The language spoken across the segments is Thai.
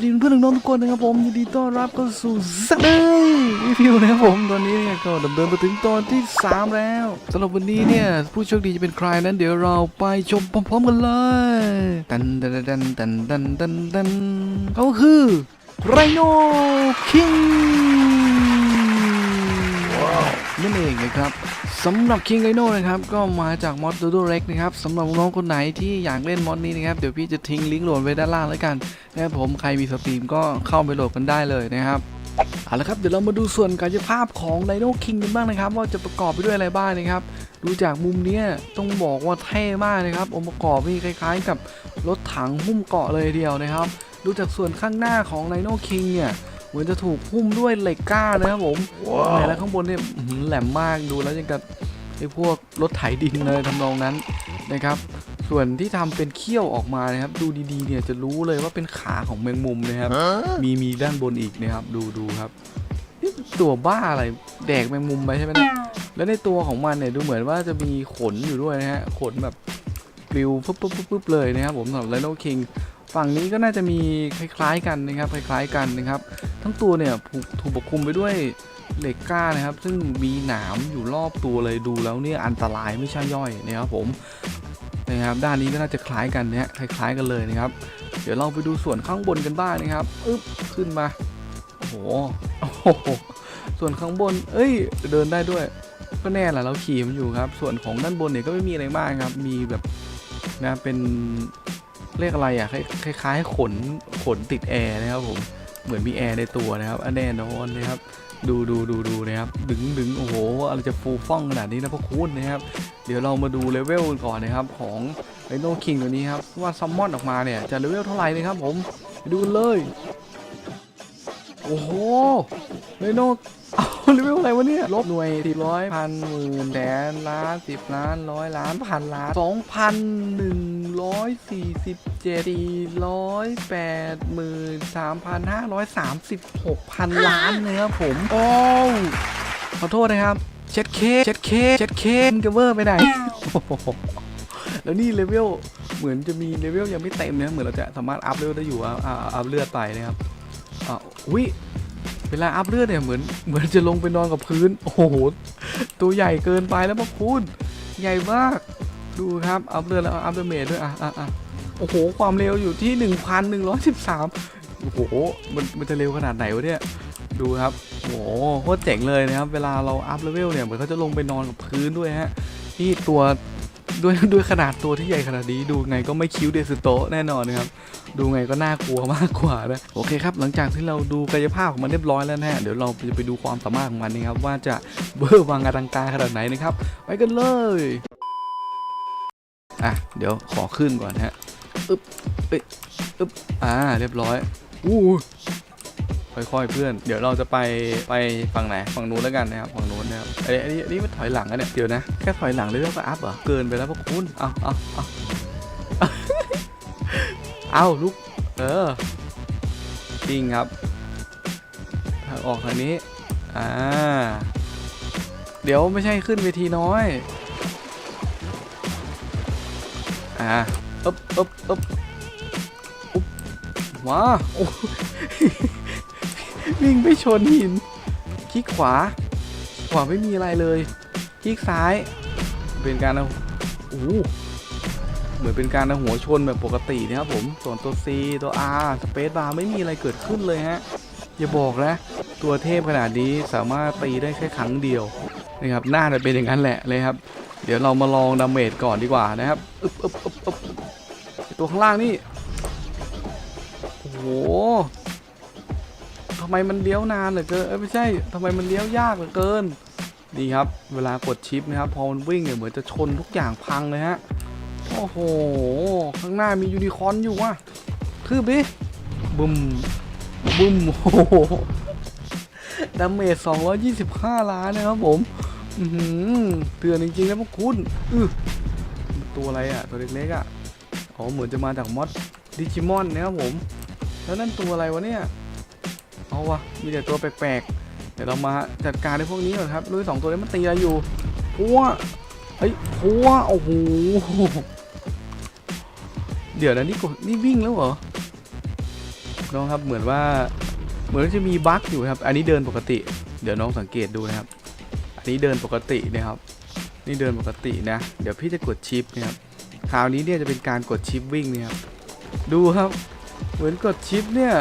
วัสดีเพื่อนน้องๆทุกคนนะครับผมยินดีต้อนรับเข้าสู่ซักเลยรีวิวนะครับผมตอนนี้เนี่ยก็ดำเนินมาถึงตอนที่ 3 แล้วสำหรับวันนี้เนี่ยผู้โชคดีจะเป็นใครนั้นเดี๋ยวเราไปชมพร้อมๆกันเลยตันตันตันตันตันตันตันเขาคือไรโนคิงนั่นเองนะครับ สำหรับ King Rhino นะครับก็มาจากมอด Dodo Rex นะครับสำหรับน้องคนไหนที่อยากเล่นมอดนี้นะครับเดี๋ยวพี่จะทิ้งลิงก์โหลดไว้ด้านล่างแล้วกันนะครับผมใครมีสตรีมก็เข้าไปโหลดกันได้เลยนะครับเอาละครับเดี๋ยวเรามาดูส่วนกายภาพของ Rhino King กันบ้างนะครับ ว่าจะประกอบไปด้วยอะไรบ้างนะครับ ดูจากมุมเนี้ยต้องบอกว่าเท่มากนะครับ องค์ประกอบนี่คล้าย ๆ กับรถถังหุ้มเกาะเลยเดียวนะครับ ดูจากส่วนข้างหน้าของ Rhino King เนี่ย เหมือนจะถูกหุ้มด้วยเหล็กกล้านะครับผมไหนแล้วข้างบนเนี่ยอื้อหือแหลมมากดูแล้วยังกับไอ้พวกรถไถดินเลยทำนองนั้นนะครับ ส่วนที่ทำเป็นเขี้ยวออกมานะครับ ดูดีๆเนี่ยจะรู้เลยว่าเป็นขาของแมงมุมนะครับ มีมีด้านบนอีกนะครับ ดูดูครับนี่ตัวบ้าอะไรแดกแมงมุมไปใช่ไหมเนี่ยแล้วในตัวของมันเนี่ยดูเหมือนว่าจะมีขนอยู่ด้วยนะฮะขนแบบปลิวปุ๊บปุ๊บปุ๊บปุ๊บเลยนะครับผมสำหรับไลโนคิง ฝั่งนี้ก็น่าจะมีคล้ายๆกันนะครับคล้ายๆกันนะครับ ทั้งตัวเนี่ยถูกปกคลุมไปด้วยเหล็กกล้านะครับ ซึ่งมีหนามอยู่รอบตัวเลยดูแล้วเนี่ยอันตรายไม่ใช่ย่อยนะครับผมนะครับด้านนี้ก็น่าจะคล้ายกันเนี่ยคล้าย ๆ กันเลยนะครับ เดี๋ยวเราไปดูส่วนข้างบนกันบ้างนะครับอึ๊บขึ้นมาโอ้โหโอ้โหส่วนข้างบน เอ้ย เดินได้ด้วย ก็แน่แหละเราขี่มันอยู่ครับ ส่วนของด้านบนเนี่ยก็ไม่มีอะไรมากครับ มีแบบนะเป็น เรียกอะไรอะคล้ายๆขนขนติดแอร์นะครับผมเหมือนมีแอร์ในตัวนะครับอันแน่นอนนะครับ ดูดูดูดูนะครับ ดึงดึงโอ้โหอะไรจะฟูฟ่องขนาดนี้นะพ่อคุณนะครับ เดี๋ยวเรามาดูเลเวลกันก่อนนะครับของไ i โนคิงตัวนี้ครับว่าซัมมอนออกมาเนี่ยจะเลเวลเท่าไหร่นะครับผมดูเลยโอ้โหไ i โนเอาเลเวลอะไรวะเนี่ยลบหน่วยสิบร้อยพันหมื่นแสนล้านสิบล้านร้อยล้านพันล้านสองพันหนึ่ง ร้อยสี่สิบเจ็ดสี่ร้อยแปดหมื่นสามพันห้าร้อยสามสิบหกพันล้านเลยครับผม โอ้วขอโทษนะครับเช็ดเคเช็ดเคเช็ดเคมึงจะเวอร์ไปไหนโอ้โหแล้วนี่เลเวลเหมือนจะมีเลเวลยังไม่เต็มนะเหมือนเราจะสามารถอัพเลเวลได้อยู่อะอะอัพเลือดไปนะครับอะอุ้ยเวลาอัพเลือดเนี่ยเหมือนเหมือนจะลงไปนอนกับพื้น โอ้โห ตัวใหญ่เกินไปแล้วพ่อคุณ ใหญ่มาก ดูครับอัพเลือดแล้วอัพเดเมจด้วยอะอะอะโอ้โห ความเร็วอยู่ที่ 1,113 โอ้โห มันมันจะเร็วขนาดไหนวะเนี่ย ดูครับ โอ้โหโคตรเจ๋งเลยนะครับ เวลาเราอัพเลเวลเนี่ย เหมือนเขาจะลงไปนอนกับพื้นด้วยฮะ นี่ตัวด้วยด้วยขนาดตัวที่ใหญ่ขนาดนี้ดูไงก็ไม่คิ้วเดสโตแน่นอนนะครับ ดูไงก็น่ากลัวมากกว่านะโอเคครับ หลังจากที่เราดูกายภาพของมันเรียบร้อยแล้วนะฮะเดี๋ยวเราจะไปดูความสามารถของมันนะครับว่าจะเบอร์วังอลังการขนาดไหนนะครับ ไปกันเลย อะ เดี๋ยวขอขึ้นก่อนฮะอึ๊บเอ้ยอึ๊บอ่า เรียบร้อยอู้ค่อยๆเพื่อน เดี๋ยวเราจะไปไปฝั่งไหนฝั่งนู้นแล้วกันนะครับฝั่งนู้นนะครับไอ้ไอ้นี่นี่มันถอยหลังอะเนี่ยเดี๋ยวนะแค่ถอยหลังเลยก็อัพเหรอเกินไปแล้วพวกคุณเอาเอาเอาเอาลุกเออจริงครับทางออกทางนี้อ่าเดี๋ยวไม่ใช่ขึ้นเวทีน้อย อ่าอึ๊บอึ๊บอึ๊บอุ๊บว้าโอ้วิ่งไปชนหินคลิกขวา ขวาไม่มีอะไรเลยคลิกซ้าย เป็นการเอาโอ้เหมือนเป็นการเอาหัวชนแบบปกตินะครับผม ส่วนตัว C ตัว R สเปซบาร์ไม่มีอะไรเกิดขึ้นเลยฮะ อย่าบอกนะ ตัวเทพขนาดนี้สามารถตีได้แค่ครั้งเดียว นะครับน่าจะเป็นอย่างนั้นแหละเลยครับ เดี๋ยวเรามาลองดาเมจก่อนดีกว่านะครับอึบอึบอึบอึบตัวข้างล่างนี่โอ้โหทำไมมันเลี้ยวนานเหลือเกินเอ้ยไม่ใช่ทำไมมันเลี้ยวยากเหลือเกินดีครับ เวลากดชิปนะครับ พอมันวิ่งเนี่ยเหมือนจะชนทุกอย่างพังเลยฮะโอ้โหข้างหน้ามียูนิคอร์นอยู่ว่ะคืบดิบึมบึมโอ้โหดาเมจ225 ล้านนะครับผม เตือนจริงๆนะพวกคุณอือตัวอะไรอะ ตัวเล็กๆอะอ๋อเหมือนจะมาจากมอดดิจิมอนนะครับผม แล้วนั่นตัวอะไรวะเนี่ย เอาวะ มีแต่ตัวแปลกๆ เดี๋ยวเรามาจัดการในพวกนี้ก่อนครับด้วยสองตัวนี้มันตีอะไรอยู่พัวเฮ้ยพัวโอ้โห เดี๋ยวนะนี่กดนี่วิ่งแล้วเหรอน้องครับเหมือนว่า เหมือนจะมีบั๊กอยู่ครับ อันนี้เดินปกติ เดี๋ยวน้องสังเกตดูนะครับ นี้เดินปกตินะครับ นี่เดินปกตินะ เดี๋ยวพี่จะกดชิปนะครับ คราวนี้เนี่ยจะเป็นการกดชิปวิ่งเนี่ยครับ ดูครับ เหมือนกดชิปเนี่ย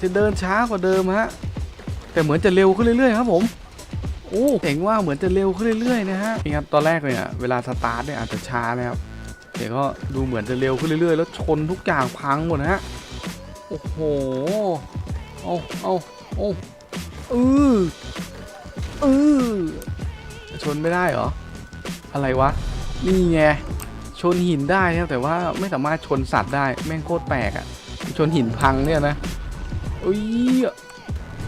จะเดินช้ากว่าเดิมฮะ แต่เหมือนจะเร็วขึ้นเรื่อยๆครับผมโอ้เห็นว่าเหมือนจะเร็วขึ้นเรื่อยๆนะฮะนี่ครับตอนแรกเนี่ยเวลาสตาร์ทเนี่ยอาจจะช้านะครับแต่ก็ดูเหมือนจะเร็วขึ้นเรื่อยๆ แล้วชนทุกอย่างพังหมดนะฮะโอ้โหเอาเอาเอาเออ เออชนไม่ได้เหรอ อะไรวะ นี่ไง ชนหินได้นะครับแต่ว่าไม่สามารถชนสัตว์ได้ แม่งโคตรแปลกอะ่ะ ชนหินพังเนี่ยนะอุ้ย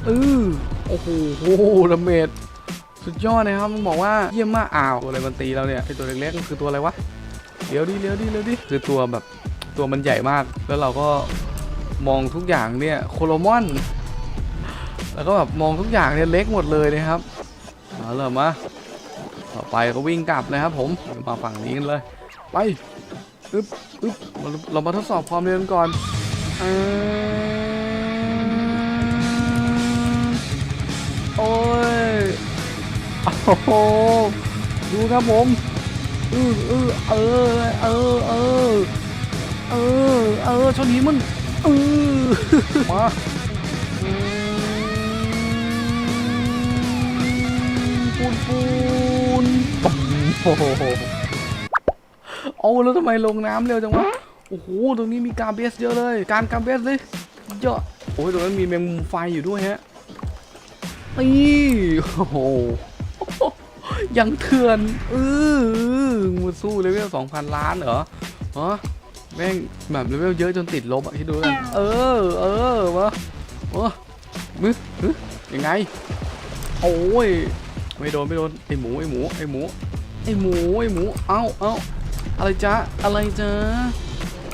เออโอ้โหดาเมจสุดยอดนะครับมันบอกว่าเยี่ยมมากอ้าวตัวอะไรมันตีเราเนี่ยไอตัวเล็กๆมันคือตัวอะไรวะเดี๋ยวดิเดี๋ยวดิเดี๋ยวดิคือตัวแบบตัวมันใหญ่มาก แล้วเราก็มองทุกอย่างเนี่ยโคโลมอน แล้วก็แบบมองทุกอย่างเนี่ยเล็กหมดเลยนะครับ เอาเลยมาต่อไปก็วิ่งกลับนะครับผมมาฝั่งนี้กันเลย ไปอึ๊บอึ๊บเราเรามาทดสอบความเร็วกันก่อนอโอ้ยโอ้โหดูครับผมอืออือเออเออเออเออเออชนหินมันเออมา ปูนปโอ้โหเอาแล้วทำไมลงน้ำเร็วจังวะ โอ้โห ตรงนี้มีการเบสเยอะเลย การการเบสเลยเยอะ โอ้ย ตรงนั้นมีแมงมุมไฟอยู่ด้วยฮะนี่โอ้โห ยังเถื่อนเออมาสู้เลเวล2,000ล้านเหรอฮะแม่งแบบเลเวลเยอะจนติดลบอะคิดดูกันเออ เออวะโอ้มึยังไง โอ้ย ไม่โดนไม่โดนไอหมูไอหมูไอหมูไอหมูไอหมูเอาเอาอะไรจ๊ะอะไรจ๊ะ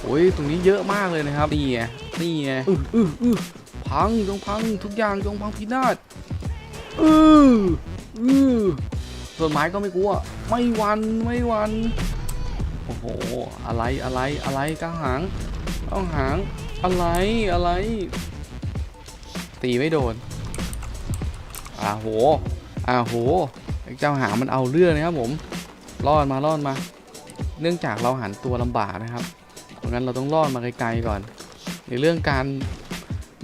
โอ้ยตรงนี้เยอะมากเลยนะครับนี่ไงนี่ไงอืออืออือพังจงพังทุกอย่างจงพังพินาศอืออือต้นไม้ก็ไม่กลัว ไม่หวันไม่หวันโอ้โหอะไรอะไรอะไรก้างหางก้างหางอะไรอะไร ตีไม่โดนอ่าโห อ่าโหเจ้าหามันเอาเรื่องนะครับผมรอดมารอดมา เนื่องจากเราหันตัวลำบากนะครับเพราะงั้นเราต้องรอดมาไกลๆก่อน ในเรื่องการ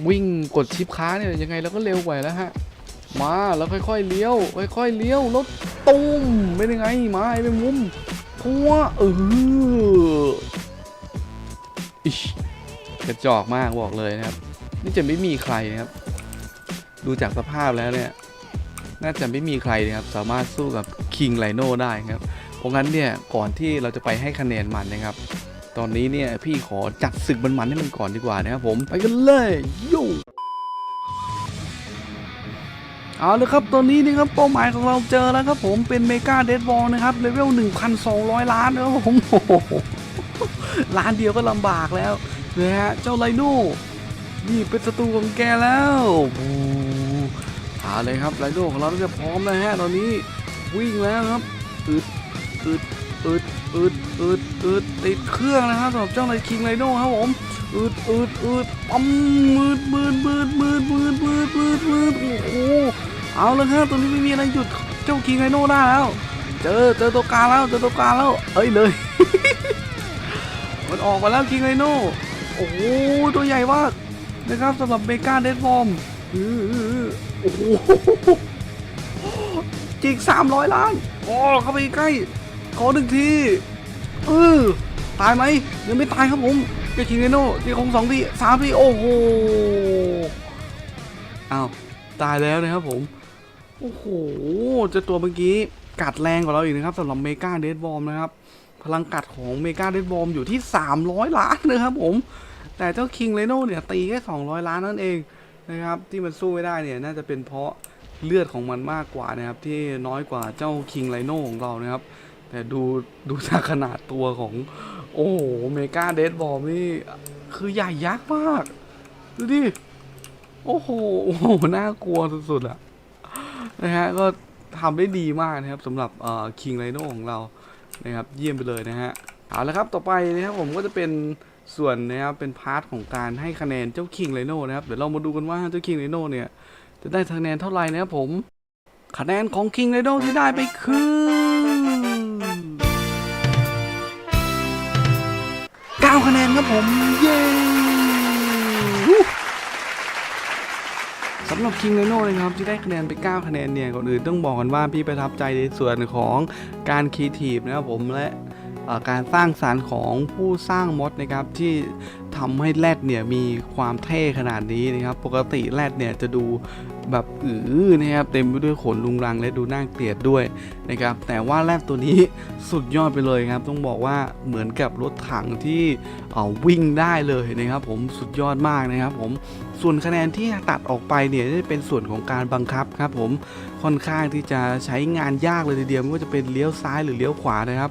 วิ่งกดชิปค้าเนี่ยยังไงเราก็เร็วกว่าแล้วฮะมาแล้วค่อยๆเลี้ยวค่อยๆเลี้ยวรถตุ้มเป็นยังไงมาไอ้เป็นมุมพัวเอออิชกระจอกมากบอกเลยนะครับ นี่จะไม่มีใครนะครับ ดูจากสภาพแล้วเนี่ย น่าจะไม่มีใครนะครับสามารถสู้กับคิงไลโนได้ครับเพราะงั้นเนี่ยก่อนที่เราจะไปให้คะแนนมันนะครับ ตอนนี้เนี่ยพี่ขอจัดศึกมันๆให้มันก่อนดีกว่านะครับผมไปกันเลยย่เอาเลยครับตอนนี้นะครับเป้าหมายของเราเจอแล้วครับผมเป็นเมกาเดดบอลนะครับเลเวล 1,200 ล้านนะครับผมโอ้โหล้านเดียวก็ลำบากแล้วนะฮะเจ้าไลโน่นี่เป็นศัตรูของแกแล้ว บูเอาเลยครับไลโน่ของเราจะพร้อมแล้วฮะตอนนี้วิ่งแล้วครับอึดอึดอึดอึดอึดอึดติดเครื่องนะครับสำหรับเจ้าไรคิงไรโน่ครับผมอึดอึดอึดปั๊มมืดมืดมืดมืดมืดมืดมืดมืดโอ้โหเอาแล้วครับตรงนี้ไม่มีอะไรหยุดเจ้าคิงไรโน่ได้แล้วเจอเจอตัวกลางแล้วเจอตัวกลางแล้วเอ้ยเลยมันออกมาแล้วคิงไรโน่โอ้โหตัวใหญ่มากนะครับสำหรับเมกาเดดฟอร์ม โอ้โหจิกสามร้อยล้านโอ้เข้าไปใกล้ ขอหนึ่งทีเออตายไหมยังไม่ตายครับผมเจคิงเนโน่ที่ของสองทีสามทีโอ้โหอ้าวตายแล้วนะครับผม โอ้โหเจะตัวเมื่อกี้กัดแรงกว่าเราอีกนะครับสำหรับเมกาเดดบอมนะครับ พลังกัดของเมกาเดดบอมอยู่ที่ 300 ล้านนะครับผม แต่เจ้าคิงเลโน่เนี่ยตีแค่ 200 ล้านนั่นเอง นะครับที่มันสู้ไม่ได้เนี่ยน่าจะเป็นเพราะเลือดของมันมากกว่านะครับที่น้อยกว่าเจ้าคิงไลโน่ของเรานะครับ แต่ดูดูจากขนาดตัวของ โอ้โหเมกาเดดบอมนี่คือใหญ่ยักษ์มาก ดูดิ โอ้โหโอ้โหน่ากลัวสุดๆอะนะฮะก็ทำได้ดีมากนะครับสำหรับเออคิงไลโน่ของเรานะครับเยี่ยมไปเลยนะฮะเอาละครับต่อไปนะครับผมก็จะเป็น ส่วนนะครับเป็นพาร์ทของการให้คะแนนเจ้าคิงไ i โน่นะครับเดี๋ยวเรามาดูกันว่าเจ้าคิงไ i โน่เนี่ยจะได้คะแนนเท่าไหร่นะครับผม คะแนนของคิงไ i โน่ที่ได้ไปคือ9คะแนนครับผมเย้สำหรับคิงไ i โน่นะครับที่ได้คะแนนไป 9 คะแนนเนี่ยก่อนอื่นต้องบอกกันว่าพี่ประทับใจในส่วนของการคีทีฟนะครับผมและ การสร้างสารรค์ของผู้สร้างมดนะครับที่ทำให้แรดเนี่ยมีความเท่ขนาดนี้นะครับ ปกติแรดเนี่ยจะดูแบบอือนะครับเต็มไปด้วยขนลุงรังและดูน่าเกลียดด้วยนะครับ แต่ว่าแรดตัวนี้สุดยอดไปเลยครับ ต้องบอกว่าเหมือนกับรถถังที่ออวิ่งได้เลยนะครับ ผมสุดยอดมากนะครับ ผม ส่วนคะแนนที่ตัดออกไปเนี่ยจะเป็นส่วนของการบังคับครับผมค่อนข้างที่จะใช้งานยากเลยทีเดียวไม่ว่าจะเป็นเลี้ยวซ้ายหรือเลี้ยวขวานะครับ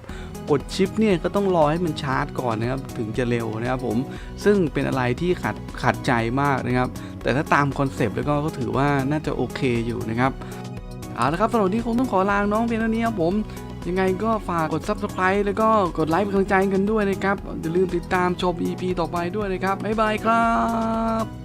กดชิปเนี่ยก็ต้องรอให้มันชาร์จก่อนนะครับถึงจะเร็วนะครับผมซึ่งเป็นอะไรที่ขัดขัดใจมากนะครับ แต่ถ้าตามคอนเซปต์แล้วก็ก็ถือว่าน่าจะโอเคอยู่นะครับเอาละครับสำหรับวันนี้คงต้องขอลาน้องเพียงเท่านี้ครับผมยังไงก็ฝากกด subscribe แล้วก็กดไลค์เป็นกำลังใจกันด้วยนะครับอย่าลืมติดตามชม EP ต่อไปด้วยนะครับบ๊ายบายครับ